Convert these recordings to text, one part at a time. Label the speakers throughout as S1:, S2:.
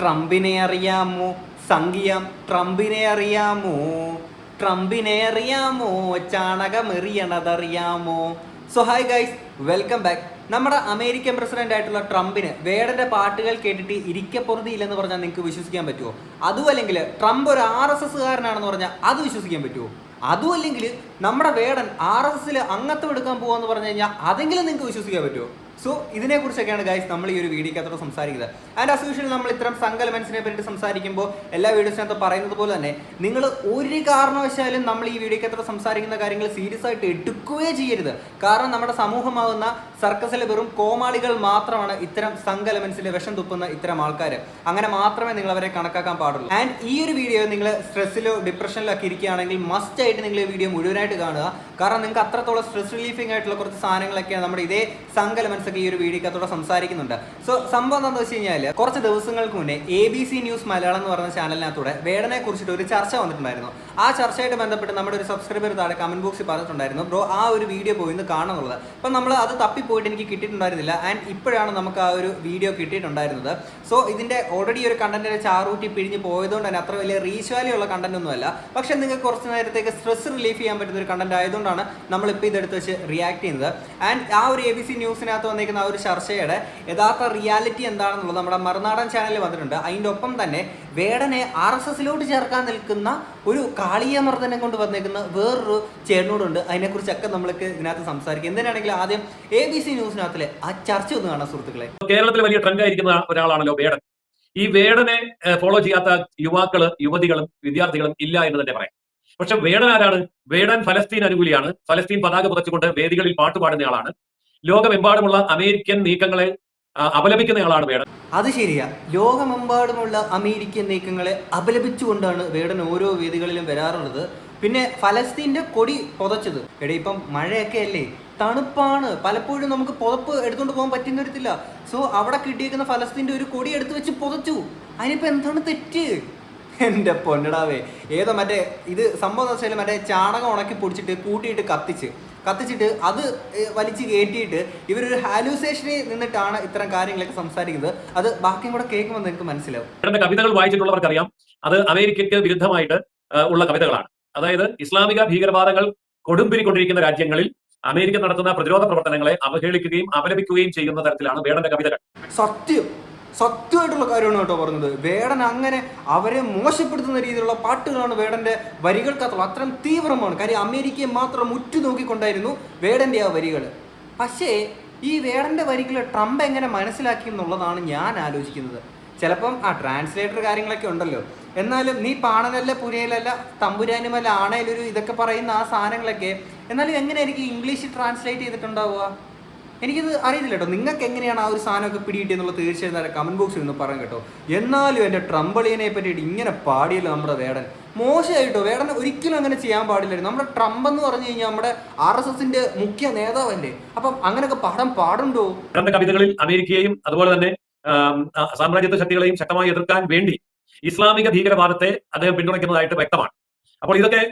S1: ട്രംപിനെ അറിയാമോ? സംഖ്യം ട്രംപിനെ അറിയാമോ? ട്രംപിനെ അറിയാമോ? ചാണകമെറിയണതറിയാമോ? So hi guys welcome back നമ്മുടെ അമേരിക്കൻ പ്രസിഡന്റ് ആയിട്ടുള്ള ട്രംപിന് വേടന്റെ പാട്ടുകൾ കേട്ടിട്ട് ഇരിക്കപ്പുറതിയില്ലെന്ന് പറഞ്ഞാൽ നിങ്ങൾക്ക് വിശ്വസിക്കാൻ പറ്റുമോ? അതും അല്ലെങ്കിൽ ട്രംപ് ഒരു ആർ എസ് എസ് കാരനാണെന്ന് പറഞ്ഞാൽ അത് വിശ്വസിക്കാൻ പറ്റുമോ? അതും അല്ലെങ്കിൽ നമ്മുടെ വേടൻ ആർ എസ് എസിൽ അംഗത്വം എടുക്കാൻ പോകുമെന്ന് പറഞ്ഞു കഴിഞ്ഞാൽ അതെങ്കിലും നിങ്ങൾക്ക് വിശ്വസിക്കാൻ പറ്റുമോ? സോ ഇതിനെക്കുറിച്ചൊക്കെയാണ് ഗൈസ് നമ്മൾ ഈ ഒരു വീഡിയോക്കകത്തോട് സംസാരിക്കുന്നത്. ആൻഡ് usual നമ്മൾ ഇത്തരം സങ്കലമെൻസിനെ പറ്റി സംസാരിക്കുമ്പോൾ എല്ലാ വീഡിയോസിനകത്ത് പറയുന്നത് പോലെ തന്നെ നിങ്ങൾ ഒരു കാരണവശാലും നമ്മൾ ഈ വീഡിയോക്കകത്തോട് സംസാരിക്കുന്ന കാര്യങ്ങൾ സീരിയസ് ആയിട്ട് എടുക്കുകയേ ചെയ്യരുത്. കാരണം നമ്മുടെ സമൂഹമാകുന്ന സർക്കസിലെ വെറും കോമാളികൾ മാത്രമാണ് ഇത്തരം സങ്കലമെൻസിൽ വിഷം തുപ്പുന്ന ഇത്തരം ആൾക്കാർ അങ്ങനെ മാത്രമേ നിങ്ങൾ അവരെ കണക്കാക്കാൻ പാടുള്ളൂ. ആൻഡ് ഈ ഒരു വീഡിയോ നിങ്ങൾ സ്ട്രെസ്സിലോ ഡിപ്രഷനിലോ ഒക്കെ ഇരിക്കുകയാണെങ്കിൽ മസ്റ്റ് ആയിട്ട് നിങ്ങൾ ഈ വീഡിയോ മുഴുവനായിട്ട് കാണുക. കാരണം നിങ്ങൾക്ക് അത്രത്തോളം സ്ട്രെസ് റിലീഫിംഗ് ആയിട്ടുള്ള കുറച്ച് സാധനങ്ങളൊക്കെയാണ് നമ്മുടെ ഇതേ സങ്കലമെൻസ് ഒക്കെ ഈ ഒരു വീഡിയോക്കകത്തോടെ സംസാരിക്കുന്നുണ്ട്. സോ സംഭവം എന്താണെന്ന് വെച്ച് കഴിഞ്ഞാൽ കുറച്ച് ദിവസങ്ങൾക്ക് മുന്നേ A B C news Malayalam എന്ന് പറഞ്ഞ ചാനലിനകത്തൂടെ വേടനെ കുറിച്ചിട്ട് ഒരു ചർച്ച വന്നിട്ടുണ്ടായിരുന്നു. ആ ചർച്ചയായിട്ട് ബന്ധപ്പെട്ട് നമ്മുടെ ഒരു സബ്സ്ക്രൈബർ താഴെ കമന്റ് ബോക്സിൽ പറഞ്ഞിട്ടുണ്ടായിരുന്നു. ബ്രോ ആ ഒരു വീഡിയോ പോയി കാണുന്നുള്ളത് അപ്പം നമ്മൾ അത് തപ്പിപ്പോയിട്ട് എനിക്ക് കിട്ടിയിട്ടുണ്ടായിരുന്നില്ല. ആൻഡ് ഇപ്പോഴാണ് നമുക്ക് ആ ഒരു വീഡിയോ കിട്ടിയിട്ടുണ്ടായിരുന്നത്. സോ ഇതിന്റെ ഓൾറെഡി ഒരു കണ്ടന്റിന്റെ ചാറൂട്ടി പിഴിഞ്ഞ് പോയതുകൊണ്ട് തന്നെ അത്ര വലിയ റീച്ച് ഉള്ള കണ്ടന്റ് ഒന്നുമല്ല പക്ഷെ നിങ്ങൾക്ക് കുറച്ച് നേരത്തേക്ക് സ്ട്രെസ് റിലീഫ് ചെയ്യാൻ പറ്റുന്ന ഒരു കണ്ടന്റ് ആയതുകൊണ്ടാണ് നമ്മളിപ്പോൾ ഇതെടുത്ത് വെച്ച് റിയാക്ട് ചെയ്യുന്നത്. ആൻഡ് ആ ഒരു എ ബി സി ന്യൂസിനകത്ത് വന്നിരിക്കുന്ന ആ ഒരു ചർച്ചയുടെ യഥാർത്ഥ റിയാലിറ്റി എന്താണെന്നുള്ളത് നമ്മുടെ മറുനാടൻ ചാനലിൽ വന്നിട്ടുണ്ട്. അതിന്റെ ഒപ്പം തന്നെ വേടനെ ആർ എസ് എസിലോട്ട് ചേർക്കാൻ നിൽക്കുന്ന ഒരു കാളിയമർദ്ദനം കൊണ്ട് വന്നേക്കുന്ന വേറൊരു ചേട്ടനോടുണ്ട്. അതിനെക്കുറിച്ചൊക്കെ നമ്മൾക്ക് ഇതിനകത്ത് സംസാരിക്കും. എന്തിനാണെങ്കിലും ആദ്യം എ ബി സി ന്യൂസിനകത്തിലെ ആ ചർച്ച ഒന്ന് കാണാം സുഹൃത്തുക്കളെ.
S2: കേരളത്തിൽ വലിയ ട്രെൻഡ് ആയിരിക്കുന്ന ഒരാളാണല്ലോ വേടൻ. ഈ വേടനെ ഫോളോ ചെയ്യാത്ത യുവാക്കൾ യുവതികളും വിദ്യാർത്ഥികളും ഇല്ല എന്ന് തന്നെ പറയാം. പക്ഷെ വേടൻ ആരാണ്? വേടൻ ഫലസ്തീൻ അനുകൂലിയാണ്. ഫലസ്തീൻ പതാക പുതച്ചുകൊണ്ട് വേദികളിൽ പാട്ടുപാടുന്നയാളാണ്. ലോകമെമ്പാടുമുള്ള അമേരിക്കൻ നീക്കങ്ങളെ അപലപിക്കുന്ന അപലപിക്കുന്നയാളാണ് വേടൻ.
S1: അത് ശരിയാ. ലോകമെമ്പാടുമുള്ള അമേരിക്കൻ നീക്കങ്ങളെ അപലപിച്ചുകൊണ്ടാണ് വേടൻ ഓരോ വേദികളിലും വരാറുള്ളത്. പിന്നെ ഫലസ്തീന്റെ കൊടി പുതച്ചത്. എടേ ഇപ്പം മഴയൊക്കെ അല്ലേ? തണുപ്പാണ്. പലപ്പോഴും നമുക്ക് പുതപ്പ് എടുത്തുകൊണ്ട് പോകാൻ പറ്റുന്ന വരത്തില്ല സോ അവിടെ കിട്ടിയേക്കുന്ന ഫലസ്തീന്റെ ഒരു കൊടി എടുത്തു വെച്ച് പുതച്ചു. അതിനിപ്പോ എന്താണ് തെറ്റ്? എന്റെ പൊന്നടാവേ. ഏതോ മറ്റേ ഇത് സംഭവം എന്ന് വെച്ചാൽ മറ്റേ ചാണകം ഉണക്കി പൊടിച്ചിട്ട് കൂട്ടിയിട്ട് കത്തിച്ച്. കത്തിച്ചിട്ട് അത് വലിച്ചു കയറ്റിയിട്ട് ഇവരൊരു ഹാലൂസേഷനിൽ നിന്നിട്ടാണ് ഇത്തരം കാര്യങ്ങളൊക്കെ സംസാരിക്കുന്നത്. അത് ബാക്കിയും കൂടെ കേൾക്കുമ്പോൾ നിങ്ങൾക്ക് മനസ്സിലാവും.
S2: കവിതകൾ വായിച്ചിട്ടുള്ളവർക്കറിയാം. അത് അമേരിക്കയ്ക്ക് വിരുദ്ധമായിട്ട് ഉള്ള കവിതകളാണ്. അതായത് ഇസ്ലാമിക ഭീകരവാദങ്ങൾ കൊടുമ്പിരിക്കൊണ്ടിരിക്കുന്ന രാജ്യങ്ങളിൽ അമേരിക്ക നടത്തുന്ന പ്രതിരോധ പ്രവർത്തനങ്ങളെ അവഹേളിക്കുകയും അപലപിക്കുകയും ചെയ്യുന്ന തരത്തിലാണ് വേടന്റെ കവിതകൾ.
S1: സത്യം. സത്യമായിട്ടുള്ള കാര്യമാണ് കേട്ടോ പറഞ്ഞത്. വേടൻ അങ്ങനെ അവരെ മോശപ്പെടുത്തുന്ന രീതിയിലുള്ള പാട്ടുകളാണ് വേടന്റെ വരികൾക്കകത്തുള്ള അത്രയും തീവ്രമാണ്. കാര്യം അമേരിക്കയെ മാത്രം ഉറ്റുനോക്കിക്കൊണ്ടായിരുന്നു വേടന്റെ ആ വരികൾ. പക്ഷേ ഈ വേടന്റെ വരികൾ ട്രംപ് എങ്ങനെ മനസ്സിലാക്കി എന്നുള്ളതാണ് ഞാൻ ആലോചിക്കുന്നത്. ചിലപ്പം ആ ട്രാൻസ്ലേറ്റർ കാര്യങ്ങളൊക്കെ ഉണ്ടല്ലോ. എന്നാലും നീ പാണനല്ല പുരയിലല്ല തമ്പുരാനുമല്ല ആണേലൊരു ഇതൊക്കെ പറയുന്ന ആ സാധനങ്ങളൊക്കെ എന്നാലും എങ്ങനെയായിരിക്കും ഇംഗ്ലീഷ് ട്രാൻസ്ലേറ്റ് ചെയ്തിട്ടുണ്ടാവുക? എനിക്കിത് അറിയില്ല കേട്ടോ. നിങ്ങൾക്ക് എങ്ങനെയാണ് ആ ഒരു സാധനമൊക്കെ പിടികിട്ടിയെന്നുള്ള തീർച്ചയായും നല്ല കമന്റ് ബോക്സിൽ നിന്ന് പറയാം കേട്ടോ. എന്നാലും എന്റെ ട്രംബളിയനെ പറ്റിയിട്ട് ഇങ്ങനെ പാടിയല്ലോ നമ്മുടെ വേടൻ? മോശമായിട്ടോ? വേടൻ ഒരിക്കലും അങ്ങനെ ചെയ്യാൻ പാടില്ലായിരുന്നു. നമ്മുടെ ട്രംപ് എന്ന് പറഞ്ഞു കഴിഞ്ഞാൽ നമ്മുടെ ആർ എസ് എസിന്റെ മുഖ്യ നേതാവല്ലേ? അപ്പം അങ്ങനെയൊക്കെ പാഠം പാടുണ്ടോ?
S2: ട്രംപ് കവിതകളിൽ അമേരിക്കയെയും അതുപോലെ തന്നെ സാമ്രാജ്യത്വ ശക്തികളെയും ശക്തമായി എതിർക്കാൻ വേണ്ടി ഇസ്ലാമിക ഭീകരവാദത്തെ അദ്ദേഹം പിന്തുണയ്ക്കുന്നതായിട്ട് വ്യക്തമാണ്. അപ്പോൾ ഇതൊക്കെ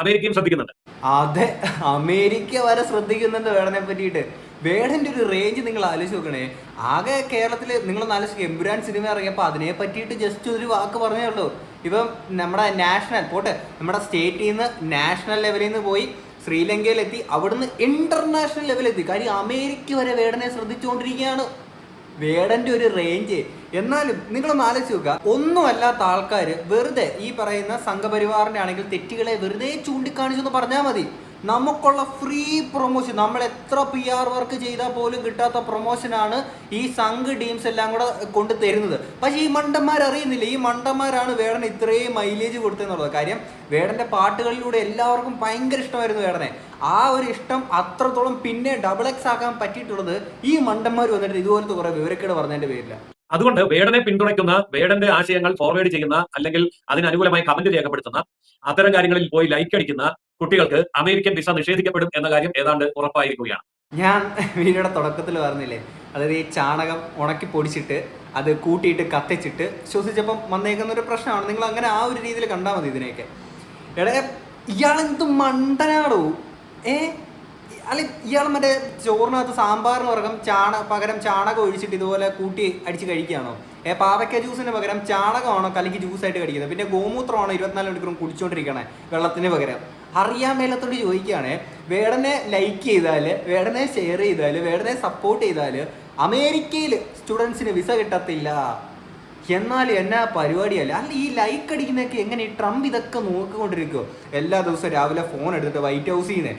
S2: അമേരിക്കയും ശ്രദ്ധിക്കുന്നുണ്ട്.
S1: അതെ അമേരിക്ക വരെ ശ്രദ്ധിക്കുന്നുണ്ട് വേടനെ പറ്റിയിട്ട്. വേടന്റെ ഒരു റേഞ്ച് നിങ്ങൾ ആലോചിച്ച് നോക്കണേ. ആകെ കേരളത്തിൽ നിങ്ങളൊന്ന് ആലോചിക്കുക എമ്പുരാൻ സിനിമ ഇറങ്ങിയപ്പോൾ അതിനെ പറ്റിയിട്ട് ജസ്റ്റ് ഒരു വാക്ക് പറഞ്ഞേ ഉള്ളൂ. ഇപ്പം നമ്മുടെ നാഷണൽ പോട്ടെ നമ്മുടെ സ്റ്റേറ്റിൽ നിന്ന് നാഷണൽ ലെവലിൽ നിന്ന് പോയി ശ്രീലങ്കയിലെത്തി അവിടുന്ന് ഇന്റർനാഷണൽ ലെവലെത്തി കാര്യം അമേരിക്ക വരെ വേടനെ ശ്രദ്ധിച്ചുകൊണ്ടിരിക്കുകയാണ് വേടന്റെ ഒരു റേഞ്ച് എന്നാലും നിങ്ങളൊന്ന് ആലോചിച്ച് നോക്കുക. ഒന്നുമല്ലാത്ത ആൾക്കാർ വെറുതെ ഈ പറയുന്ന സംഘപരിവാറിന്റെ ആണെങ്കിൽ തെറ്റുകളെ വെറുതെ ചൂണ്ടിക്കാണിച്ചു എന്ന് പറഞ്ഞാൽ മതി. നമുക്കുള്ള ഫ്രീ പ്രൊമോഷൻ നമ്മൾ എത്ര പി ആർ വർക്ക് ചെയ്താൽ പോലും കിട്ടാത്ത പ്രൊമോഷനാണ് ഈ സംഘ് ടീംസ് എല്ലാം കൂടെ കൊണ്ട് തരുന്നത്. പക്ഷേ ഈ മണ്ടന്മാർ അറിയുന്നില്ല. ഈ മണ്ടന്മാരാണ് വേടൻ ഇത്രയും മൈലേജ് കൊടുത്തതെന്നുള്ളത്. കാര്യം വേടന്റെ പാട്ടുകളിലൂടെ എല്ലാവർക്കും ഭയങ്കര ഇഷ്ടമായിരുന്നു വേടനെ. ആ ഒരു ഇഷ്ടം അത്രത്തോളം പിന്നെ ഡബിൾ എക്സ് ആക്കാൻ പറ്റിയിട്ടുള്ളത് ഈ മണ്ടന്മാർ വന്നിട്ട് ഇതുപോലത്തെ കുറെ വിവരക്കേട് പറഞ്ഞതിന്റെ പേരില്ല
S2: അതുകൊണ്ട് വേടനെ പിന്തുണയ്ക്കുന്ന വേടന്റെ ആശയങ്ങൾ ഫോർവേഡ് ചെയ്യുന്ന അല്ലെങ്കിൽ അതിന് അനുകൂലമായി കമന്റ് രേഖപ്പെടുത്തുന്ന അത്തരം കാര്യങ്ങളിൽ പോയി ലൈക്ക് അടിക്കുന്ന കുട്ടികൾക്ക് അമേരിക്കൻ വിസ നിഷേധിക്കപ്പെടും എന്ന കാര്യം ഏതാണ്ട് ഉറപ്പായിരിക്കുകയാണ്.
S1: ഞാൻ വീടിയുടെ തുടക്കത്തിൽ പറഞ്ഞില്ലേ അതായത് ഈ ചാണകം ഉണക്കി പൊടിച്ചിട്ട് അത് കൂട്ടിയിട്ട് കത്തിച്ചിട്ട് ശ്വസിച്ചപ്പം വന്നേക്കുന്ന ഒരു പ്രശ്നമാണ്. നിങ്ങൾ അങ്ങനെ ആ ഒരു രീതിയിൽ കണ്ടാൽ മതി ഇതിനെയൊക്കെ. എടേ ഇയാളെന്ത് മണ്ടനാടോ? ഏ? അല്ല ഇയാൾ മറ്റേ ചോറിനകത്ത് സാമ്പാറിന് പകരം ചാണ പകരം ചാണകം ഒഴിച്ചിട്ട് ഇതുപോലെ കൂട്ടി അടിച്ച് കഴിക്കുകയാണോ? ഏ പാവയ്ക്ക ജ്യൂസിന് പകരം ചാണകമാണോ കലക്കി ജ്യൂസായിട്ട് കടിക്കുന്നത് പിന്നെ ഗോമൂത്രമാണോ ഇരുപത്തിനാല് മണിക്കൂറും കുടിച്ചുകൊണ്ടിരിക്കണേ വെള്ളത്തിന് പകരം? അറിയാൻ മേലത്തോട് ചോദിക്കുകയാണ് വേടനെ ലൈക്ക് ചെയ്താൽ വേടനെ ഷെയർ ചെയ്താൽ വേടനെ സപ്പോർട്ട് ചെയ്താൽ അമേരിക്കയിൽ സ്റ്റുഡൻസിന് വിസ കിട്ടത്തില്ല. എന്നാൽ എന്നാ പരിപാടിയല്ല? അല്ല ഈ ലൈക്ക് അടിക്കുന്നതൊക്കെ എങ്ങനെ? ഈ ട്രംപ് ഇതൊക്കെ നോക്കിക്കൊണ്ടിരിക്കുമോ എല്ലാ ദിവസവും രാവിലെ ഫോൺ എടുത്തിട്ട് വൈറ്റ് ഹൗസിൽ നിന്ന്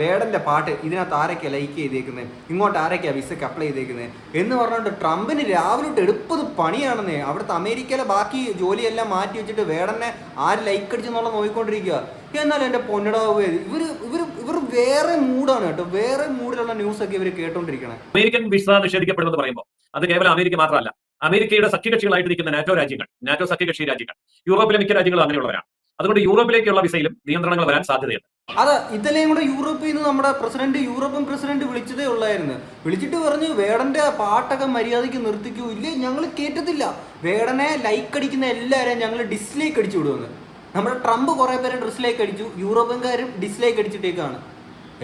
S1: വേടന്റെ പാട്ട് ഇതിനകത്ത് ആരൊക്കെയാണ് ലൈക്ക് ചെയ്തേക്കുന്നത് ഇങ്ങോട്ട് ആരൊക്കെയാണ് വിസയ്ക്ക് അപ്ലൈ ചെയ്തേക്കുന്നത് എന്ന് പറഞ്ഞുകൊണ്ട് ട്രംപിന് രാവിലെ തൊട്ട് എടുപ്പത് പണിയാണെന്നേ. അവിടുത്തെ അമേരിക്കയിലെ ബാക്കി ജോലിയെല്ലാം മാറ്റി വെച്ചിട്ട് വേടനെ ആര് ലൈക്ക് അടിച്ചെന്നുള്ള നോക്കിക്കൊണ്ടിരിക്കുക എന്നാലും എന്റെ പൊന്നടാവ് ഇവർ ഇവർ ഇവർ വേറെ മൂഡാണ് കേട്ടോ. വേറെ മൂഡിലുള്ള ന്യൂസ് ഒക്കെ ഇവർ കേട്ടോണ്ടിരിക്കണേ.
S2: അമേരിക്കൻ വിസ നിഷേധിക്കപ്പെടുന്നത് പറയുമ്പോൾ അത് കേവലം അമേരിക്ക മാത്രമല്ല. അമേരിക്കയുടെ സഖ്യകക്ഷികളായിട്ട് നിൽക്കുന്ന നാറ്റോ രാജ്യങ്ങൾ നാറ്റോ സഖ്യകക്ഷി രാജ്യങ്ങൾ യൂറോപ്പിലെ മിക്ക രാജ്യങ്ങളും അങ്ങനെയുള്ളവരാണ്. അതുകൊണ്ട് യൂറോപ്പിലേക്കുള്ള വിസയിലും നിയന്ത്രണങ്ങൾ വരാൻ സാധ്യതയുണ്ട്.
S1: അത് ഇതെല്ലാം കൂടെ യൂറോപ്പിൽ നിന്ന് നമ്മുടെ പ്രസിഡന്റ് യൂറോപ്യൻ പ്രസിഡന്റ് വിളിച്ചതേ ഉള്ളായിരുന്നു. വിളിച്ചിട്ട് പറഞ്ഞു വേടന്റെ പാട്ടൊക്കെ മര്യാദയ്ക്ക് നിർത്തിക്കൂ. ഇല്ലേ? ഞങ്ങൾ കേട്ടത്തില്ല വേടനെ ലൈക്ക് അടിക്കുന്ന എല്ലാവരെയും ഞങ്ങൾ ഡിസ്ലൈക്ക് അടിച്ചു വിടുമെന്ന്. നമ്മുടെ ട്രംപ് കുറേ പേരും ഡിസ്ലൈക്ക് അടിച്ചു യൂറോപ്യൻകാരും ഡിസ്ലൈക്ക് അടിച്ചിട്ടേക്കാണ്.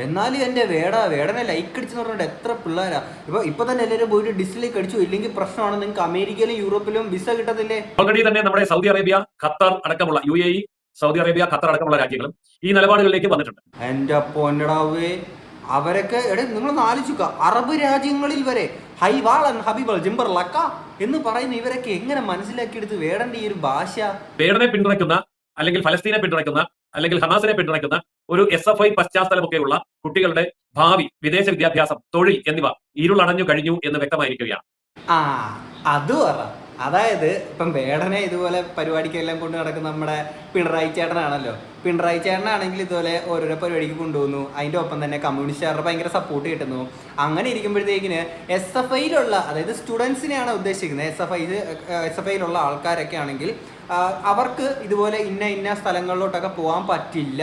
S1: എന്നാലും എന്റെ വേട വേടനെ ലൈക്ക് അടിച്ചെന്ന് പറഞ്ഞിട്ട് എത്ര പിള്ളേരാ. ഇപ്പൊ ഇപ്പൊ തന്നെ എല്ലാവരും പോയിട്ട് ഡിസ്ലൈക്ക് അടിച്ചു ഇല്ലെങ്കിൽ പ്രശ്നമാണ്. നിങ്ങൾക്ക് അമേരിക്കയിലും യൂറോപ്പിലും വിസ കിട്ടത്തില്ലേ?
S2: ഓൾറെഡി തന്നെ നമ്മുടെ സൗദി അറേബ്യ ഖത്തർ അടക്കമുള്ള U A E Saudi Arabia Qatar അടക്കമുള്ള രാജ്യങ്ങളും ഈ നിലപാടുകളിലേക്ക് വന്നിട്ടുണ്ട്.
S1: എന്റെ പൊന്നടാവേ അവരൊക്കെ എടേ നിങ്ങൾ ആലോചിക്കുക അറബ് രാജ്യങ്ങളിൽ വരെ ഹൈവാളൻ ഹബീബൽ ജിംബർ ലക്ക എന്ന് പറയുന്ന ഇവരൊക്കെ എങ്ങനെ മനസ്സിലാക്കിയെടുത്ത് വേടേണ്ട ഈ ഒരു ഭാഷ?
S2: വേടനെ പിന്തുണയ്ക്കുന്ന അല്ലെങ്കിൽ ഫലസ്തീനെ പിന്തുണയ്ക്കുന്ന അല്ലെങ്കിൽ ഹമാസിനെ പിന്തുണയ്ക്കുന്ന ഒരു എസ് എഫ് ഐ പശ്ചാത്തലമൊക്കെയുള്ള കുട്ടികളുടെ ഭാവി വിദേശ വിദ്യാഭ്യാസം തൊഴിൽ എന്നിവ ഇരുളടഞ്ഞു കഴിഞ്ഞു എന്ന് വ്യക്തമായിരിക്കുകയാണ്.
S1: ആ അതായത് ഇപ്പം വേടനെ ഇതുപോലെ പരിപാടിക്കെല്ലാം കൊണ്ട് നടക്കുന്ന നമ്മുടെ പിണറായി ചേട്ടനാണല്ലോ. പിണറായി ചേട്ടനാണെങ്കിൽ ഇതുപോലെ ഓരോരോ പരിപാടിക്ക് കൊണ്ടുപോകുന്നു അതിന്റെ ഒപ്പം തന്നെ കമ്മ്യൂണിസ്റ്റുകാരുടെ ഭയങ്കര സപ്പോർട്ട് കിട്ടുന്നു. അങ്ങനെ ഇരിക്കുമ്പോഴത്തേക്കിന് എസ് എഫ് ഐയിലുള്ള അതായത് സ്റ്റുഡൻസിനെയാണ് ഉദ്ദേശിക്കുന്നത്. S F I S F ഐയിലുള്ള ആൾക്കാരൊക്കെ ആണെങ്കിൽ അവർക്ക് ഇതുപോലെ ഇന്ന ഇന്ന സ്ഥലങ്ങളിലോട്ടൊക്കെ പോകാൻ പറ്റില്ല.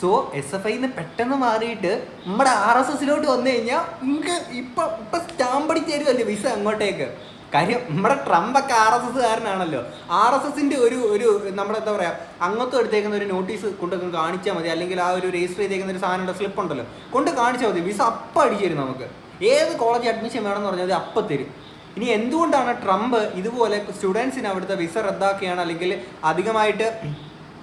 S1: സോ എസ് എഫ് ഐന്ന് പെട്ടെന്ന് മാറിയിട്ട് നമ്മുടെ ആർ എസ് എസിലോട്ട് വന്നു കഴിഞ്ഞാൽ നിങ്ങൾക്ക് ഇപ്പം ഇപ്പം സ്റ്റാമ്പ് അടിച്ച് തരുമല്ലേ വിസ അങ്ങോട്ടേക്ക്? കാര്യം നമ്മുടെ ട്രംപൊക്കെ ആർ എസ് എസ്സുകാരനാണല്ലോ. ആർ എസ് എസിന്റെ ഒരു ഒരു നമ്മുടെ എന്താ പറയാ അങ്ങോട്ട് എടുത്തേക്കുന്ന ഒരു നോട്ടീസ് കൊണ്ടൊക്കെ കാണിച്ചാൽ മതി. അല്ലെങ്കിൽ ആ ഒരു രജിസ്റ്റർ ചെയ്തേക്കുന്ന ഒരു സാധനം സ്ലിപ്പ് ഉണ്ടല്ലോ. കൊണ്ട് കാണിച്ചാൽ മതി. വിസ അപ്പം അടിച്ചു തരും നമുക്ക്. ഏത് കോളേജ് അഡ്മിഷൻ വേണമെന്ന് പറഞ്ഞാൽ അത് അപ്പം തരും. ഇനി എന്തുകൊണ്ടാണ് ട്രംപ് ഇതുപോലെ സ്റ്റുഡൻസിന് അവിടുത്തെ വിസ റദ്ദാക്കുകയാണ് അല്ലെങ്കിൽ അധികമായിട്ട്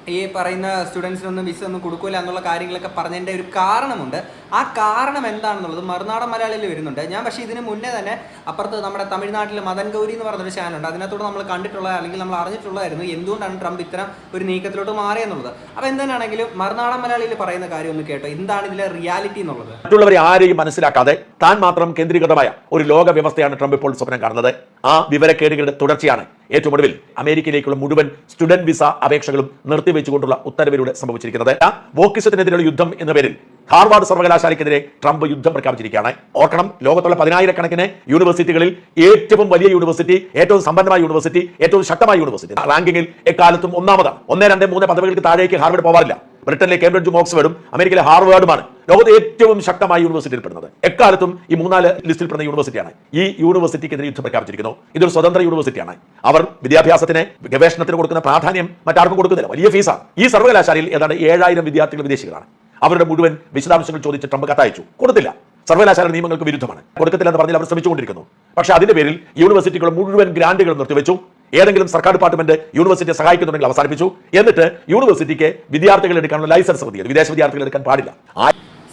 S1: ഈ പറയുന്ന സ്റ്റുഡൻസിനൊന്നും വിസ ഒന്നും കൊടുക്കില്ല എന്നുള്ള കാര്യങ്ങളൊക്കെ പറഞ്ഞതിന്റെ ഒരു കാരണമുണ്ട്. ആ കാരണം എന്താണെന്നുള്ളത് മറുനാടൻ മലയാളിയിൽ വരുന്നുണ്ട്. ഞാൻ പക്ഷേ ഇതിന് മുന്നേ തന്നെ അപ്പുറത്ത് നമ്മുടെ തമിഴ്നാട്ടിൽ മദൻ ഗൗരി എന്ന് പറഞ്ഞൊരു ചാനലുണ്ട് അതിനകത്തോട് നമ്മൾ കണ്ടിട്ടുള്ള അല്ലെങ്കിൽ നമ്മൾ അറിഞ്ഞിട്ടുള്ളതായിരുന്നു എന്തുകൊണ്ടാണ് ട്രംപ് ഇത്തരം ഒരു നീക്കത്തിലോട്ട് മാറിയെന്നുള്ളത് അപ്പോൾ എന്തിനാണെങ്കിലും മറുനാടൻ മലയാളിയിൽ പറയുന്ന കാര്യം ഒന്ന് കേട്ടോ. എന്താണ് ഇതിലെ റിയാലിറ്റി എന്നുള്ളത്?
S3: മറ്റുള്ളവരെ ആരെയും മനസ്സിലാക്കാതെ താൻ മാത്രം കേന്ദ്രീകൃതമായ ഒരു ലോക വ്യവസ്ഥയാണ് ട്രംപ് ഇപ്പോൾ സ്വപ്നം കാണുന്നത്. ആ വിവരക്കേടുകളുടെ തുടർച്ചയാണ്. ഏറ്റവും ഒടുവിൽ അമേരിക്കയിലേക്കുള്ള മുഴുവൻ സ്റ്റുഡന്റ് വിസ അപേക്ഷകളും നിർത്തിവെച്ചുകൊണ്ടുള്ള ഉത്തരവിലൂടെ സംഭവിച്ചിരിക്കുന്നത്. വോക്കിസത്തിനെതിരെയുള്ള യുദ്ധം എന്ന പേരിൽ ഹാർവാർഡ് സർവകലാശാലയ്ക്കെതിരെ ട്രംപ് യുദ്ധം പ്രഖ്യാപിച്ചിരിക്കുകയാണ്. ഓർക്കണം ലോകത്തുള്ള പതിനായിരക്കണക്കിന് യൂണിവേഴ്സിറ്റികളിൽ ഏറ്റവും വലിയ യൂണിവേഴ്സിറ്റി ഏറ്റവും സമ്പന്നമായ യൂണിവേഴ്സിറ്റി ഏറ്റവും ശക്തമായ യൂണിവേഴ്സിറ്റി. റാങ്കിങ്ങിൽ എക്കാലത്തും ഒന്നാമതാണ്. ഒന്ന് രണ്ട് മൂന്ന് പദവികൾക്ക് താഴേക്ക് ഹാർവർഡ് പോവാറില്ല. ബ്രിട്ടനിലെ കേംബ്രിഡ്ജും ഓക്സ്ഫോർഡും അമേരിക്കയിലെ ഹാർവേർഡുമാണ് ലോകത്തെ ഏറ്റവും ശക്തമായ യൂണിവേഴ്സിറ്റിയിൽ പെടുന്നത്. എക്കാലത്തും ഈ മൂന്നാൽ ലിസ്റ്റിൽ പെടുന്ന യൂണിവേഴ്സിറ്റിയാണ് ഈ യൂണിവേഴ്സിറ്റിക്കെതിരെ യുദ്ധം പ്രഖ്യാപിച്ചിരിക്കുന്നു. ഇതൊരു സ്വതന്ത്ര യൂണിവേഴ്സിറ്റിയാണ് അവർ വിദ്യാഭ്യാസത്തിന് ഗവേഷണത്തിന് കൊടുക്കുന്ന പ്രാധാന്യം മറ്റാർക്കും കൊടുക്കുന്നില്ല. വലിയ ഫീസാണ് ഈ സർവകലാശാലയിൽ ഏതാണ്ട് ഏഴായിരം വിദ്യാർത്ഥികൾ വിദേശികളാണ്. അവരുടെ മുഴുവൻ വിശദാംശങ്ങൾ ചോദിച്ച് ട്രംപ് കത്തയച്ചു. കൊടുത്തില്ല. സർവകലാശാല നിയമങ്ങൾക്ക് വിരുദ്ധമാണ്. കൊടുക്കത്തില്ലെന്ന് പറഞ്ഞാൽ അവർ ശ്രമിച്ചുകൊണ്ടിരിക്കുന്നു. പക്ഷേ അതിന്റെ പേരിൽ യൂണിവേഴ്സിറ്റികൾ മുഴുവൻ ഗ്രാന്റുകൾ നിർത്തിവെച്ചു. ഏതെങ്കിലും സർക്കാർ ഡിപ്പാർട്ട്മെന്റ് യൂണിവേഴ്സിറ്റിയെ സഹായിക്കുന്നുണ്ടെങ്കിൽ അവസാനിപ്പിച്ചു എന്നിട്ട് യൂണിവേഴ്സിറ്റിക്ക് വിദ്യാർത്ഥികൾ എടുക്കാനുള്ള ലൈസൻസ് നിർത്തിയത് വിദേശ വിദ്യാർത്ഥികൾ എടുക്കാൻ പാടില്ല.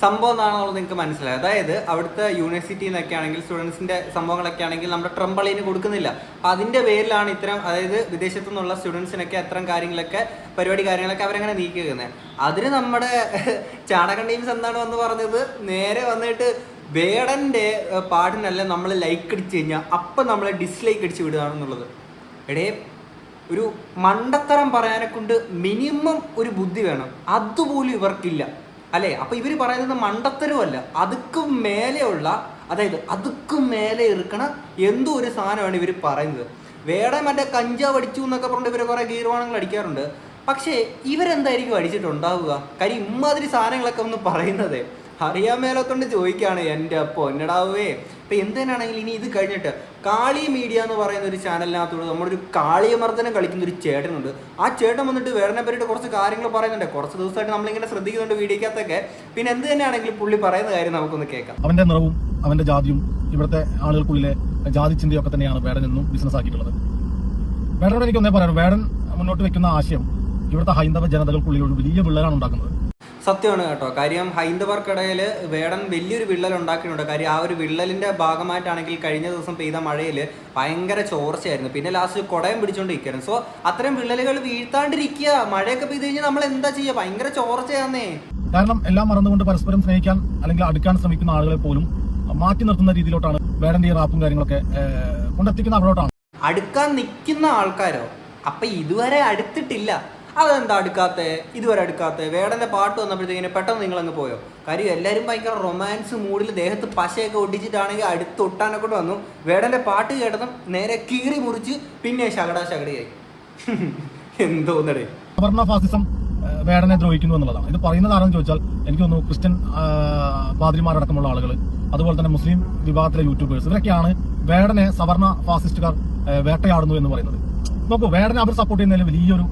S1: സംഭവം എന്താണെന്നുള്ളത് നിങ്ങൾക്ക് മനസ്സിലായി. അതായത് അവിടുത്തെ യൂണിവേഴ്സിറ്റി എന്നൊക്കെ ആണെങ്കിൽ സ്റ്റുഡൻസിന്റെ സംഭവങ്ങളൊക്കെ ആണെങ്കിൽ നമ്മുടെ ട്രംപളിന് കൊടുക്കുന്നില്ല. അപ്പൊ അതിന്റെ പേരിലാണ് ഇത്തരം അതായത് വിദേശത്തു നിന്നുള്ള സ്റ്റുഡൻസിനൊക്കെ അത്തരം കാര്യങ്ങളൊക്കെ പരിപാടി കാര്യങ്ങളൊക്കെ അവരങ്ങനെ നീക്കുന്നത് അതിന് നമ്മുടെ ചാണകം ടീംസ് എന്താണ് വന്ന് പറഞ്ഞത്? നേരെ വന്നിട്ട് വേടന്റെ പാട്ടിനല്ല നമ്മൾ ലൈക്ക് അടിച്ചു കഴിഞ്ഞാൽ അപ്പം നമ്മളെ ഡിസ്ലൈക്ക് അടിച്ച് വിടുകയാണെന്നുള്ളത് എടേ ഒരു മണ്ടത്തരം പറയാനെ കൊണ്ട് മിനിമം ഒരു ബുദ്ധി വേണം. അതുപോലും ഇവർക്കില്ല. അല്ലേ? അപ്പൊ ഇവർ പറയുന്നത് മണ്ടത്തരമല്ല. അതുക്കും മേലെയുള്ള അതായത് അതുക്കും മേലെ ഇറുക്കണ എന്തോ ഒരു സാധനമാണ് ഇവർ പറയുന്നത്. വേറെ മറ്റേ കഞ്ചാവ് അടിച്ചു എന്നൊക്കെ പറഞ്ഞിട്ട് ഇവർ കുറെ ഗീർവാണങ്ങൾ അടിക്കാറുണ്ട്. പക്ഷേ ഇവരെന്തായിരിക്കും അടിച്ചിട്ടുണ്ടാവുക? കാര്യം ഇമ്മാതിരി സാധനങ്ങളൊക്കെ ഒന്ന് പറയുന്നത് അറിയാൻ മേലത്തോണ്ട് ചോദിക്കുകയാണ് എന്റെ അപ്പോൾ എന്നടാവേ അപ്പം എന്തിനാണെങ്കിൽ ഇനി ഇത് കഴിഞ്ഞിട്ട് കാളി മീഡിയ എന്ന് പറയുന്ന ഒരു ചാനലിനകത്തോട് നമ്മളൊരു കാളിയമർദ്ദനം കളിക്കുന്ന ഒരു ചേട്ടനുണ്ട്. ആ ചേട്ടൻ വന്നിട്ട് വേറെ പേരിട്ട് കുറച്ച് കാര്യങ്ങൾ പറയുന്നുണ്ട്. കുറച്ച് ദിവസമായിട്ട് നമ്മളിങ്ങനെ ശ്രദ്ധിക്കുന്നുണ്ട് വീഡിയോക്കകത്തൊക്കെ. പിന്നെ എന്ത് തന്നെയാണെങ്കിലും പുള്ളി പറയുന്ന കാര്യം നമുക്കൊന്ന് കേൾക്കാം.
S4: അവന്റെ നിറവും അവന്റെ ജാതിയും ഇവിടുത്തെ ആളുകൾക്കുള്ളിലെ ജാതി ചിന്തയൊക്കെ തന്നെയാണ് വേടൻ എന്നും ബിസിനസ് ആക്കിയിട്ടുള്ളത്. വേടനോട് എനിക്ക് ഒന്നേ പറയാം വേടൻ മുന്നോട്ട് വെക്കുന്ന ആശയം ഇവിടുത്തെ ഹൈന്ദവ ജനതകൾക്കുള്ളിൽ ഒരു വലിയ വിള്ളലാണ് ഉണ്ടാക്കുന്നത്.
S1: സത്യമാണ് കേട്ടോ. കാര്യം ഹൈന്ദവർക്കിടയിൽ വേടൻ വലിയൊരു വിള്ളൽ ഉണ്ടാക്കിയിട്ടുണ്ട്. കാര്യം ആ ഒരു വിള്ളലിന്റെ ഭാഗമായിട്ടാണെങ്കിൽ കഴിഞ്ഞ ദിവസം പെയ്ത മഴയിൽ ഭയങ്കര ചോർച്ചയായിരുന്നു. പിന്നെ ലാസ്റ്റ് കുടയം പിടിച്ചുകൊണ്ടിരിക്കുകയാണ് സോ അത്തരം വിള്ളലുകൾ വീഴ്ത്താണ്ടിരിക്കുക. മഴയൊക്കെ പെയ്ത് കഴിഞ്ഞാൽ നമ്മൾ എന്താ ചെയ്യുക ഭയങ്കര ചോർച്ചയാന്നേ.
S4: കാരണം എല്ലാം മറന്നുകൊണ്ട് പരസ്പരം സ്നേഹിക്കാൻ അല്ലെങ്കിൽ അടുക്കാൻ ശ്രമിക്കുന്ന ആളുകളെ പോലും മാറ്റി നിർത്തുന്ന രീതിയിലോട്ടാണ് വേടന്റെ ഈ റാപ്പും കാര്യങ്ങളൊക്കെ കൊണ്ടെത്തിക്കുന്ന അവിടോട്ടാണ്
S1: അടുക്കാൻ നിൽക്കുന്ന ആൾക്കാരോ? അപ്പൊ ഇതുവരെ അടുത്തിട്ടില്ല. അതെന്താ അടുക്കാത്തെ? ഇതുവരെ അടുക്കാത്തെ. വേടന്റെ പാട്ട് വന്നപ്പോഴത്തേക്കിനെ പെട്ടെന്ന് നിങ്ങൾ അങ്ങ് പോയോ? കാര്യം എല്ലാവരും ഭയങ്കര റൊമാൻസ് മൂഡിൽ ദേഹത്ത് പശയൊക്കെ ഒട്ടിച്ചിട്ടാണെങ്കിൽ അടുത്ത് ഒട്ടാനൊക്കെ വന്നു. വേടന്റെ പാട്ട് കേട്ടതും നേരെ കീറി മുറിച്ച് പിന്നെ ശകടാ ശകടിയായി. എന്തോന്നടേ.
S4: ഫാസിസം വേടനെ ദ്രോഹിക്കുന്നു എന്നുള്ളതാണ്. ഇത് പറയുന്നത് ആരെന്ന് ചോദിച്ചാൽ എനിക്ക് തോന്നുന്നു ക്രിസ്ത്യൻ പാതിരിമാരടക്കമുള്ള ആളുകൾ അതുപോലെ തന്നെ മുസ്ലിം വിഭാഗത്തിലെ യൂട്യൂബേഴ്സ് ഇവരൊക്കെയാണ് വേടനെ സവർണ ഫാസിസ്റ്റുകാർ വേട്ടയാടുന്നു എന്ന് പറയുന്നത്. നോക്കൂ വേടനെ അവർ സപ്പോർട്ട് ചെയ്യുന്നതിൽ വലിയൊരു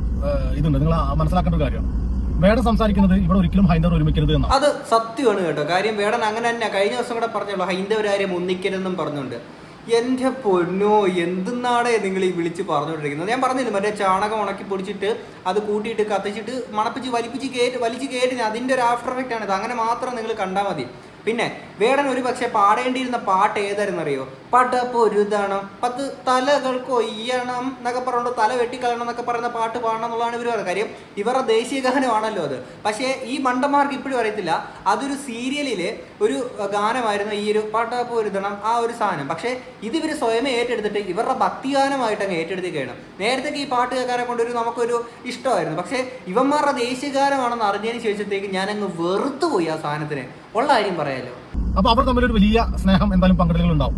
S4: ഇതുണ്ട്. നിങ്ങൾ മനസ്സിലാക്കേണ്ട ഒരു കാര്യമാണ്. വേടൻ സംസാരിക്കുന്നത് ഇവിടെ ഒരിക്കലും ഹൈന്ദവർ ഒരുമിക്കരുത് എന്നാണ്.
S1: അത് സത്യമാണ് കേട്ടോ. കാര്യം വേടൻ അങ്ങനെ തന്നെ കഴിഞ്ഞ ദിവസം കൂടെ പറഞ്ഞല്ലോ ഹൈന്ദവരാരും ഒന്നിക്കരുതെന്നും പറഞ്ഞുകൊണ്ട്. എന്റെ പൊന്നോ എന്തെന്നാടേ നിങ്ങൾ ഈ വിളിച്ച് പറഞ്ഞുകൊണ്ടിരിക്കുന്നത്? ഞാൻ പറഞ്ഞില്ല മറ്റേ ചാണകം ഉണക്കി പൊടിച്ചിട്ട് അത് കൂട്ടിയിട്ട് കത്തിച്ചിട്ട് മണപ്പിച്ച് വലിപ്പിച്ച് കയറ്റി വലിച്ച് കയറ്റി അതിന്റെ ഒരു ആഫ്റ്റർ എഫക്റ്റ് ആണ് ഇത്. അങ്ങനെ മാത്രം നിങ്ങൾ കണ്ടാൽ മതി. പിന്നെ വേടൻ ഒരു പക്ഷെ പാടേണ്ടിയിരുന്ന പാട്ട് ഏതായിരുന്നു അറിയോ പട പൊരുതണം പത്ത് തലകൾ കൊയ്യണം എന്നൊക്കെ പറഞ്ഞുകൊണ്ട് തല വെട്ടിക്കളയണം എന്നൊക്കെ പറയുന്ന പാട്ട് പാടണം എന്നുള്ളതാണ് ഇവർ പറയുന്നത് കാര്യം. ഇവരുടെ ദേശീയ ഗാനമാണല്ലോ അത്. പക്ഷേ ഈ മണ്ടന്മാർക്ക് ഇപ്പോഴും അറിയത്തില്ല. അതൊരു സീരിയലിലെ ഒരു ഗാനമായിരുന്നു ഈ ഒരു പട പൊരുതണം ആ ഒരു സാധനം. പക്ഷേ ഇത് ഇവർ സ്വയമേ ഏറ്റെടുത്തിട്ട് ഇവരുടെ ഭക്തിഗാനമായിട്ട് അങ്ങ് ഏറ്റെടുത്തേക്കാണ് നേരത്തെ ഈ പാട്ട് കേൾക്കാനെ കൊണ്ടൊരു നമുക്കൊരു ഇഷ്ടമായിരുന്നു. പക്ഷേ ഇവന്മാരുടെ ദേശീയ ഗാനമാണെന്ന് അറിഞ്ഞതിന് ശേഷത്തേക്ക് ഞാനങ്ങ് വെറുത്തുപോയി വെറുത്തു ആ സാധനത്തിന്. ഉള്ള കാര്യം പറയാലോ.
S4: അപ്പൊ അവർ തമ്മിലൊരു വലിയ സ്നേഹം എന്തായാലും പങ്കിടലുകൾ ഉണ്ടാവും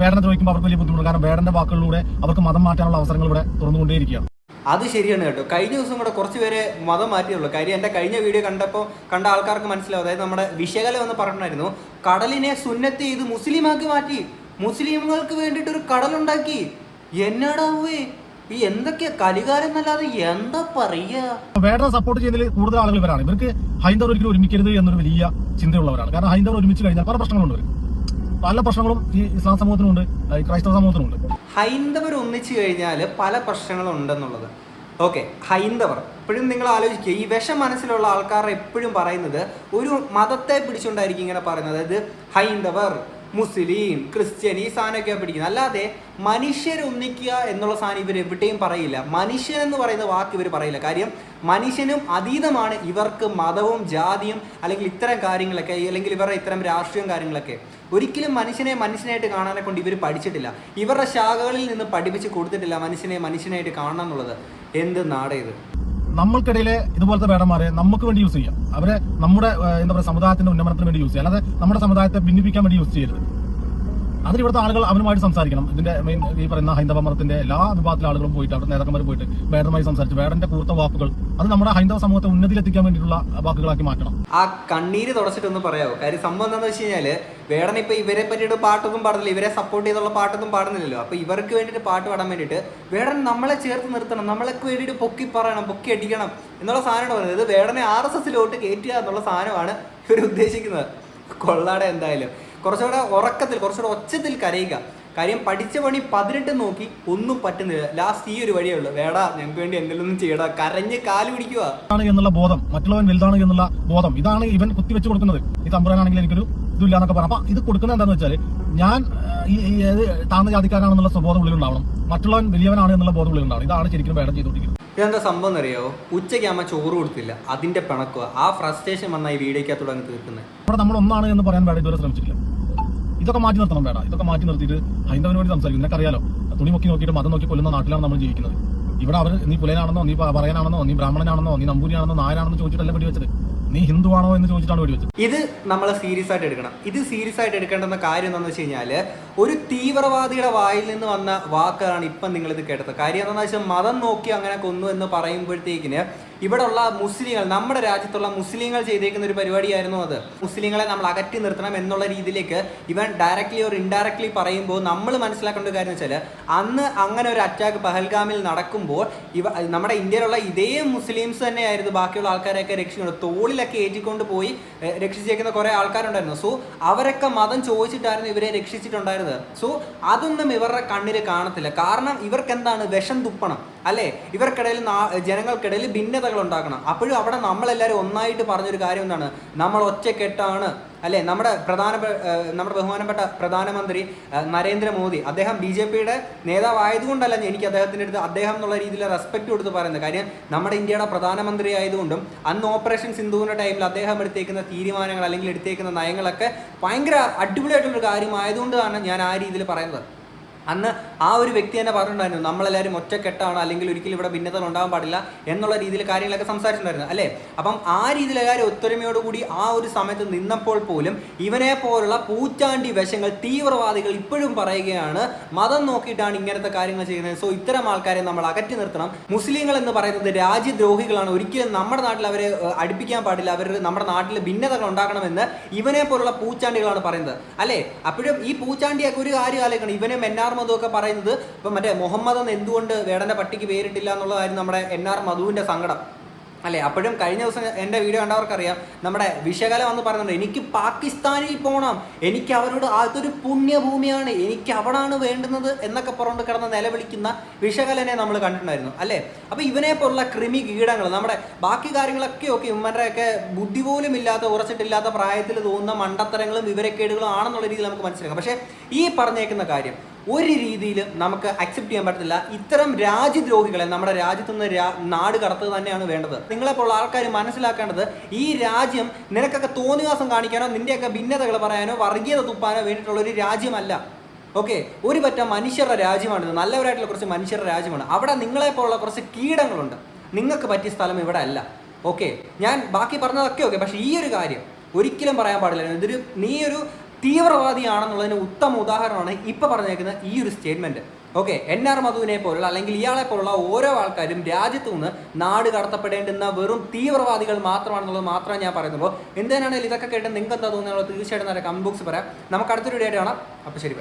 S4: വേടനെ ദ്രോഹിക്കുമ്പോൾ അവർക്ക് വലിയ ബുദ്ധിമുട്ട്. കാരണം വേടന്റെ വാക്കുകളിലൂടെ അവർക്ക് മതം മാറ്റാനുള്ള അവസരങ്ങൾ ഇവിടെ തുറന്നുകൊണ്ടേയിരിക്കുകയാണ്.
S1: അത് ശരിയാണ് കേട്ടോ. കഴിഞ്ഞ ദിവസം കൂടെ കുറച്ച് പേരെ മതം മാറ്റിയുള്ളൂ കാര്യം എന്റെ കഴിഞ്ഞ വീഡിയോ കണ്ടപ്പോൾ കണ്ട ആൾക്കാർക്ക് മനസ്സിലാവും. അതായത് നമ്മുടെ വിശകലം എന്ന് പറഞ്ഞിട്ടുണ്ടായിരുന്നു കടലിനെ സുന്നത്ത് ചെയ്ത് മുസ്ലിമാക്കി മാറ്റി. മുസ്ലിമുകൾക്ക് വേണ്ടിയിട്ട് ഒരു കടലുണ്ടാക്കി എന്നാടാവേ ഈ എന്തൊക്കെയാ കലികാലം എന്നല്ലാതെ എന്താ പറയാ
S4: വേടനെ സപ്പോർട്ട് ചെയ്യുന്നതിൽ കൂടുതൽ ആളുകൾ ഇവരാണ്. ഇവർക്ക് ഹൈന്ദവർ ഒരിക്കലും ഒരുമിക്കരുത് എന്നൊരു വലിയ ചിന്തയുള്ളവരാണ്. കാരണം ഹൈന്ദവർ ഒരുമിച്ച് കഴിഞ്ഞാൽ പല പ്രശ്നങ്ങളുണ്ട് പല പ്രശ്നങ്ങളും ഈ ഇസ്ലാം സമൂഹത്തിനുണ്ട് ക്രൈസ്തവ സമൂഹത്തിനുണ്ട്.
S1: ഹൈന്ദവർ ഒന്നിച്ചു കഴിഞ്ഞാൽ പല പ്രശ്നങ്ങളും ഉണ്ടെന്നുള്ളത് ഓക്കെ ഹൈന്ദവർ. എപ്പോഴും നിങ്ങൾ ആലോചിക്കുക ഈ വിഷം മനസ്സിലുള്ള ആൾക്കാർ എപ്പോഴും പറയുന്നത് ഒരു മതത്തെ പിടിച്ചുകൊണ്ടായിരിക്കും ഇങ്ങനെ പറയുന്നത്. അതായത് ഹൈന്ദവർ. മുസ്ലിം ക്രിസ്ത്യൻ ഈ സാധനമൊക്കെ പിടിക്കുന്നത് അല്ലാതെ മനുഷ്യർ ഒന്നിക്കുക എന്നുള്ള സാധനം ഇവർ എവിടെയും പറയില്ല. മനുഷ്യൻ എന്ന് പറയുന്ന വാക്ക് ഇവർ പറയില്ല. കാര്യം മനുഷ്യനും അതീതമാണ് ഇവർക്ക് മതവും ജാതിയും അല്ലെങ്കിൽ ഇത്തരം കാര്യങ്ങളൊക്കെ അല്ലെങ്കിൽ ഇവരുടെ ഇത്തരം രാഷ്ട്രീയം കാര്യങ്ങളൊക്കെ. ഒരിക്കലും മനുഷ്യനെ മനുഷ്യനായിട്ട് കാണാനെ കൊണ്ട് ഇവർ പഠിച്ചിട്ടില്ല. ഇവരുടെ ശാഖകളിൽ നിന്ന് പഠിപ്പിച്ച് കൊടുത്തിട്ടില്ല മനുഷ്യനെ മനുഷ്യനായിട്ട് കാണണം എന്നുള്ളത്. എന്ത് നാടേ ഇത്?
S4: നമ്മൾക്കിടയിലെ ഇതുപോലത്തെ വേടന്മാരെ നമുക്ക് വേണ്ടി യൂസ് ചെയ്യാം. അവരെ നമ്മുടെ എന്താ പറയുക സമുദായത്തിന്റെ ഉന്നമനത്തിന് വേണ്ടി യൂസ് ചെയ്യാം. അല്ലാതെ നമ്മുടെ സമുദായത്തെ ഭിന്നിപ്പിക്കാൻ വേണ്ടി യൂസ് ചെയ്യരുത്. അതിന് ഇവിടുത്തെ ആളുകൾ അവനുമായിട്ട് സംസാരിക്കണം. ഇതിന്റെ മെയിൻ ഈ പറയുന്ന ഹൈന്ദവ മതത്തിന്റെ എല്ലാ വിഭാഗത്തിലെ ആളുകളും പോയിട്ട് അവിടെ നേതാക്കന്മാർ പോയിട്ട് വേടനുമായി സംസാരിച്ച് വേടന്റെ കൂർത്ത വാക്കുകൾ അത് നമ്മുടെ ഹൈന്ദവ സമൂഹത്തെ ഉന്നതിയിലെത്തിക്കാൻ വേണ്ടിയിട്ടുള്ള വാക്കുകളാക്കി മാറ്റണം.
S1: ആ കണ്ണീര് തുടച്ചിട്ടൊന്ന് പറയാമോ കാര്യം സംഭവം എന്താണെന്ന് വെച്ച് കഴിഞ്ഞാൽ വേടൻ ഇപ്പൊ ഇവരെ പറ്റിയിട്ട് പാട്ടൊന്നും പാടുന്നില്ല. ഇവരെ സപ്പോർട്ട് ചെയ്തുള്ള പാട്ടൊന്നും പാടുന്നില്ലല്ലോ. അപ്പൊ ഇവർക്ക് വേണ്ടിയിട്ട് പാട്ട് പാടാൻ വേണ്ടിയിട്ട് വേടൻ നമ്മളെ ചേർത്ത് നിർത്തണം. നമ്മളൊക്കെ വേണ്ടിയിട്ട് പൊക്കി പറയണം പൊക്കി അടിക്കണം എന്നുള്ള സാധനമാണ് പറയുന്നത്. വേടനെ ആർ എസ് എസിലോട്ട് കയറ്റുക എന്നുള്ള സാധനമാണ് ഇവർ ഉദ്ദേശിക്കുന്നത്. കൊള്ളാടെ എന്തായാലും. കുറച്ചുകൂടെ ഉറക്കത്തിൽ കുറച്ചുകൂടെ ഒച്ചത്തിൽ കരയുക. കാര്യം പഠിച്ച പണി പതിനെട്ട് നോക്കി ഒന്നും പറ്റുന്നില്ല. ലാസ്റ്റ് ഈ ഒരു വഴിയേ ഉള്ളൂ. വേടാ ഞങ്ങൾക്ക് വേണ്ടി എന്തെങ്കിലും ചെയ്യടാ. കരഞ്ഞ് കാൽ പിടിക്കുക.
S4: എന്നുള്ള ബോധം മറ്റുള്ളവൻ വലുതാണ് എന്നുള്ള ബോധം. ഇതാണ് ഇവൻ കുത്തിവെച്ച് കൊടുക്കുന്നത്. ഈ തമ്പുരാനാണെങ്കിൽ എനിക്കൊരു ഇതില്ല എന്നൊക്കെ പറയാം അപ്പൊ ഇത് കൊടുക്കുന്നത് എന്താന്ന് വെച്ചാൽ ഞാൻ ഈ ഏത് താഴ്ന്ന ജാതിക്കാരാണെന്നുള്ള സ്വബോധം ഉള്ളിൽ ഉണ്ടാവണം മറ്റുള്ളവൻ വലിയവനാണ് എന്നുള്ള ബോധം ഉള്ളിൽ ഉണ്ടാവണം ഇതാണ് ശരിക്കും വേണം ചെയ്തുകൊണ്ടിരിക്കുന്നത്.
S1: ഇതെന്താ സംഭവം എന്നറിയോ ഉച്ചയ്ക്ക് അമ്മ ചോറ് കൊടുത്തില്ല. അതിന്റെ പിണക്കുക ആ ഫ്രസ്ട്രേഷൻ വന്ന ഈ വീഡിയോക്കകത്തൂടെ അങ്ങ് തീർക്കുന്നത്
S4: ഇവിടെ നമ്മൾ ഒന്നാണ് എന്ന് പറയാൻ വേണ്ട ഇതുവരെ ശ്രമിച്ചിട്ടില്ല. ഇതൊക്കെ മാറ്റി നിർത്തണം വേണ്ട ഇതൊക്കെ മാറ്റി നിർത്തിയിട്ട് ഹൈന്ദവന് വേണ്ടി സംസാരിക്കും നിനക്കറിയാലോ തുണി മുക്കി നോക്കിയിട്ട് മതം നോക്കി കൊല്ലുന്ന നാട്ടിലാണ് നമ്മൾ ജീവിക്കുന്നത്. ഇവിടെ അവർ നീ പുലയനാണെന്നോ നീ പറയാനാണെന്നോ നീ ബ്രാഹ്മണനാണെന്നോ നീ നമ്പൂരിയാണെന്നോ നായരാണെന്നോ ചോദിച്ചിട്ടല്ല വെടിവെച്ചത് നീ ഹിന്ദു ആണോ എന്ന് ചോദിച്ചിട്ടാണ് വെടിവെച്ചത്
S1: ഇത് നമ്മൾ സീരിയസ് ആയിട്ട് എടുക്കണം. ഇത് സീരിയസ് ആയിട്ട് എടുക്കേണ്ടുന്ന കാര്യം എന്താണെന്ന് വെച്ച് കഴിഞ്ഞാൽ ഒരു തീവ്രവാദിയുടെ വായിൽ നിന്ന് വന്ന വാക്കാണ് ഇപ്പം നിങ്ങൾ ഇത് കേട്ടത്. കാര്യം എന്താണെന്ന് വെച്ചാൽ മതം നോക്കി അങ്ങനെ കൊന്നു എന്ന് പറയുമ്പോഴത്തേക്കിന് ഇവിടെ ഉള്ള മുസ്ലിങ്ങൾ നമ്മുടെ രാജ്യത്തുള്ള മുസ്ലിങ്ങൾ ചെയ്തേക്കുന്ന ഒരു പരിപാടിയായിരുന്നു അത്. മുസ്ലിങ്ങളെ നമ്മൾ അകറ്റി നിർത്തണം എന്നുള്ള രീതിയിലേക്ക് ഇവൻ ഡയറക്ട്ലി ഓർ ഇൻഡയറക്ട്ലി പറയുമ്പോൾ നമ്മൾ മനസ്സിലാക്കേണ്ട കാര്യം വെച്ചാൽ അന്ന് അങ്ങനെ ഒരു അറ്റാക്ക് പഹൽഗാമിൽ നടക്കുമ്പോൾ ഇവ നമ്മുടെ ഇന്ത്യയിലുള്ള ഇതേ മുസ്ലിംസ് തന്നെയായിരുന്നു ബാക്കിയുള്ള ആൾക്കാരെയൊക്കെ രക്ഷിക്കുന്നത് തോളിലൊക്കെ ഏറ്റിക്കൊണ്ട് പോയി രക്ഷിച്ചേക്കുന്ന കുറേ ആൾക്കാരുണ്ടായിരുന്നു. സോ അവരൊക്കെ മതം ചോദിച്ചിട്ടായിരുന്നു ഇവരെ രക്ഷിച്ചിട്ടുണ്ടായിരുന്നത്. സോ അതൊന്നും ഇവരുടെ കണ്ണിൽ കാണത്തില്ല. കാരണം ഇവർക്ക് എന്താണ് വിഷം തുപ്പണം. അല്ലേ? ഇവർക്കിടയിൽ ജനങ്ങൾക്കിടയിൽ ജനങ്ങൾക്കിടയിൽ ഭിന്നതകൾ ഉണ്ടാക്കണം. അപ്പോഴും അവിടെ നമ്മളെല്ലാവരും ഒന്നായിട്ട് പറഞ്ഞൊരു കാര്യം എന്താണ്? നമ്മൾ ഒറ്റക്കെട്ടാണ്. അല്ലേ? നമ്മുടെ പ്രധാന നമ്മുടെ ബഹുമാനപ്പെട്ട പ്രധാനമന്ത്രി നരേന്ദ്രമോദി അദ്ദേഹം ബി ജെ പിയുടെ നേതാവായതുകൊണ്ടല്ല എനിക്ക് അദ്ദേഹത്തിന്റെ അടുത്ത് അദ്ദേഹം എന്നുള്ള രീതിയിൽ റെസ്പെക്ട് കൊടുത്ത് പറയുന്നത്. കാര്യം നമ്മുടെ ഇന്ത്യയുടെ പ്രധാനമന്ത്രി ആയതുകൊണ്ടും അന്ന് ഓപ്പറേഷൻ സിന്ധുവിന്റെ ടൈമിൽ അദ്ദേഹം എടുത്തേക്കുന്ന തീരുമാനങ്ങൾ അല്ലെങ്കിൽ എടുത്തേക്കുന്ന നയങ്ങളൊക്കെ ഭയങ്കര അടിപൊളിയായിട്ടുള്ളൊരു കാര്യമായതുകൊണ്ടാണ് ഞാൻ ആ രീതിയിൽ പറയുന്നത്. അന്ന് ആ ഒരു വ്യക്തി തന്നെ പറഞ്ഞിട്ടുണ്ടായിരുന്നു നമ്മളെല്ലാവരും ഒറ്റക്കെട്ടാണ് അല്ലെങ്കിൽ ഒരിക്കലും ഇവിടെ ഭിന്നതകൾ ഉണ്ടാകാൻ പാടില്ല എന്നുള്ള രീതിയിൽ കാര്യങ്ങളൊക്കെ സംസാരിച്ചിട്ടുണ്ടായിരുന്നു അല്ലേ? അപ്പം ആ രീതിയിൽ എല്ലാവരും ഒത്തൊരുമയോടുകൂടി ആ ഒരു സമയത്ത് നിന്നപ്പോൾ പോലും ഇവനെ പോലുള്ള പൂച്ചാണ്ടി വശങ്ങൾ തീവ്രവാദികൾ ഇപ്പോഴും പറയുകയാണ് മതം നോക്കിയിട്ടാണ് ഇങ്ങനത്തെ കാര്യങ്ങൾ ചെയ്യുന്നത്. സോ ഇത്തരം ആൾക്കാരെ നമ്മൾ അകറ്റി നിർത്തണം. മുസ്ലിങ്ങൾ എന്ന് പറയുന്നത് രാജ്യദ്രോഹികളാണ്. ഒരിക്കലും നമ്മുടെ നാട്ടിൽ അവരെ അടുപ്പിക്കാൻ പാടില്ല. അവർ നമ്മുടെ നാട്ടിൽ ഭിന്നതകൾ ഉണ്ടാക്കണമെന്ന് ഇവനെ പോലുള്ള പൂച്ചാണ്ടികളാണ് പറയുന്നത് അല്ലേ? അപ്പോഴും ഈ പൂച്ചാണ്ടിയൊക്കെ ഒരു കാര്യം ആലോചിക്കണം. ഇവനും എൻ ആർ മധു ഒക്കെ പറയുന്നത്. ഇപ്പം മറ്റേ മുഹമ്മദ് എന്ന് എന്തുകൊണ്ട് വേടന്റെ പട്ടിക്ക് പേരിട്ടില്ല എന്നുള്ളതായിരുന്നു നമ്മുടെ എൻ ആർ മധുവിന്റെ സങ്കടം. അല്ലേ? അപ്പോഴും കഴിഞ്ഞ ദിവസം എന്റെ വീഡിയോ കണ്ടവർക്കറിയാം. നമ്മുടെ വിശകലം വന്ന് പറയുന്നുണ്ട് എനിക്ക് പാകിസ്ഥാനിൽ പോകണം എനിക്ക് അവരോട് അതൊരു പുണ്യഭൂമിയാണ്. എനിക്ക് അവിടാണ് വേണ്ടുന്നത് എന്നൊക്കെ പുറത്ത് കിടന്ന് നിലവിളിക്കുന്ന വിശകലനെ നമ്മൾ കണ്ടിട്ടുണ്ടായിരുന്നു. അല്ലേ? അപ്പോൾ ഇവനെ പോലുള്ള കൃമി കീടങ്ങൾ നമ്മുടെ ബാക്കി കാര്യങ്ങളൊക്കെ ഒക്കെ ഇവന്മാരുടെയൊക്കെ ബുദ്ധി പോലും ഇല്ലാത്ത ഉറച്ചിട്ടില്ലാത്ത പ്രായത്തിൽ തോന്നുന്ന മണ്ടത്തരങ്ങളും വിവരക്കേടുകളും ആണെന്നുള്ള രീതിയിൽ നമുക്ക് മനസ്സിലാക്കാം. പക്ഷേ ഈ പറഞ്ഞേക്കുന്ന കാര്യം ഒരു രീതിയിൽ നമുക്ക് അക്സെപ്റ്റ് ചെയ്യാൻ പറ്റത്തില്ല. ഇത്തരം രാജ്യദ്രോഹികളെ നമ്മുടെ രാജ്യത്തു നിന്ന് നാട് കടത്തുക തന്നെയാണ് വേണ്ടത്. നിങ്ങളെപ്പോലുള്ള ആൾക്കാർ മനസ്സിലാക്കേണ്ടത് ഈ രാജ്യം നിനക്കൊക്കെ തോന്നിവാസം കാണിക്കാനോ നിന്റെയൊക്കെ ഭിന്നതകൾ പറയാനോ വർഗീയത തുപ്പാനോ വേണ്ടിയിട്ടുള്ള ഒരു രാജ്യമല്ല. ഓക്കെ? ഒരു പറ്റം മനുഷ്യരുടെ രാജ്യമാണിത്. നല്ലവരായിട്ടുള്ള കുറച്ച് മനുഷ്യരുടെ രാജ്യമാണ്. അവിടെ നിങ്ങളെപ്പോലുള്ള കുറച്ച് കീടങ്ങളുണ്ട്. നിങ്ങൾക്ക് പറ്റിയ സ്ഥലം ഇവിടെ അല്ല. ഓക്കെ? ഞാൻ ബാക്കി പറഞ്ഞതൊക്കെ ഓക്കെ. പക്ഷേ ഈ ഒരു കാര്യം ഒരിക്കലും പറയാൻ പാടില്ല. ഇതൊരു നീ ഒരു തീവ്രവാദിയാണെന്നുള്ളതിന് ഉത്തമ ഉദാഹരണമാണ് ഇപ്പൊ പറഞ്ഞേക്കുന്ന ഈ ഒരു സ്റ്റേറ്റ്മെന്റ്. ഓക്കെ എൻ ആർ മധുവിനെ പോലുള്ള അല്ലെങ്കിൽ ഇയാളെ പോലുള്ള ഓരോ ആൾക്കാരും രാജ്യത്തു നിന്ന് നാട് കടത്തപ്പെടേണ്ടുന്ന വെറും തീവ്രവാദികൾ മാത്രമാണെന്നുള്ളത് മാത്രമേ ഞാൻ പറയുന്നുള്ളൂ എന്തിനാണെങ്കിലും ഇതൊക്കെ കേട്ട് നിങ്ങൾക്ക് എന്താ തോന്നുന്നത് തീർച്ചയായിട്ടും കമന്റ് ബോക്സ് പറയാം. നമുക്ക് അടുത്തൊരു ഡേറ്റ് കാണാം. അപ്പോൾ ശരി